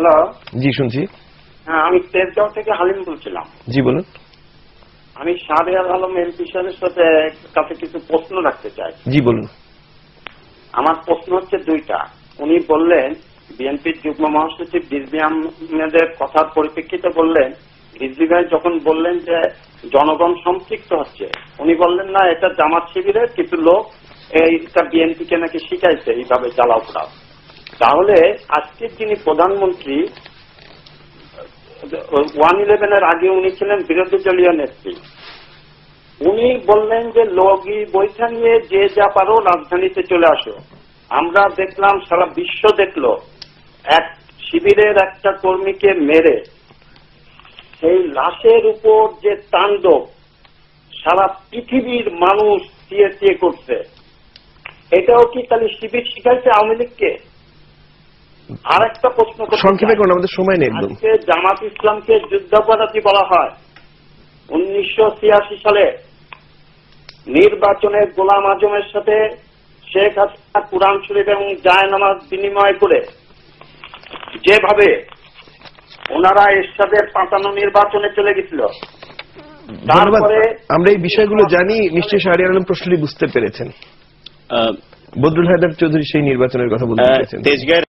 Hello জি শুনছি। হ্যাঁ আমি তেজগাঁও থেকে হালিম বলছিলাম। জি বলুন। আমি শাহরিয়ার আলম এমপি সাহেবের সাথে কাছে কিছু প্রশ্ন রাখতে চাই। জি বলুন। আমার প্রশ্ন হচ্ছে দুইটা। উনি বললেন বিএনপির যুগ্ম মহাসচিব রিজভি আহমেদের কথার পরিপ্রেক্ষিতে বললেন রিজভি ভাই যখন বললেন যে জনগণ সম্পৃক্ত হচ্ছে উনি বললেন না এটা জামাত শিবিরের কিছু লোক এইটা বিএনপিকে নাকি শিখাইছে এইভাবে জ্বালাও পোড়াও। তাহলে আজকের যিনি প্রধানমন্ত্রী, ওয়ান ইলেভেনের আগে উনি ছিলেন বিরোধী দলীয় নেত্রী। উনি বললেন যে, লগি বৈঠা নিয়ে যে যা পারো রাজধানীতে চলে আসো। আমরা দেখলাম সারা বিশ্ব দেখল, এক শিবিরের একটা কর্মীকে মেরে। সেই লাশের উপর যে তাণ্ডব, সারা পৃথিবীর মানুষ চেয়ে করছে। এটাও কি তাহলে শিবির শিখাইছে আওয়ামী লীগকে? আর একটা প্রশ্ন করতে সংক্ষেপে করুন আমাদের সময় নেই একদম। জামাত ইসলামকে যুদ্ধাপরাধী বলা হয়। উনিশশো ছিয়াশি সালে নির্বাচনে গোলাম আজমের সাথে শেখ হাসিনা কুরআন শরীফ এবং জায়নামাজ বিনিময় করে যেভাবে ওনারা এরশাদের পাতানো নির্বাচনে চলে গেছিল আমরা এই বিষয়গুলো জানি নিশ্চয়ই শাহরিয়ার আলম প্রশ্নটি বুঝতে পেরেছেন। আহ, বদরুল হায়দার চৌধুরী সেই নির্বাচনের কথা বলতে তেজগাঁয়ের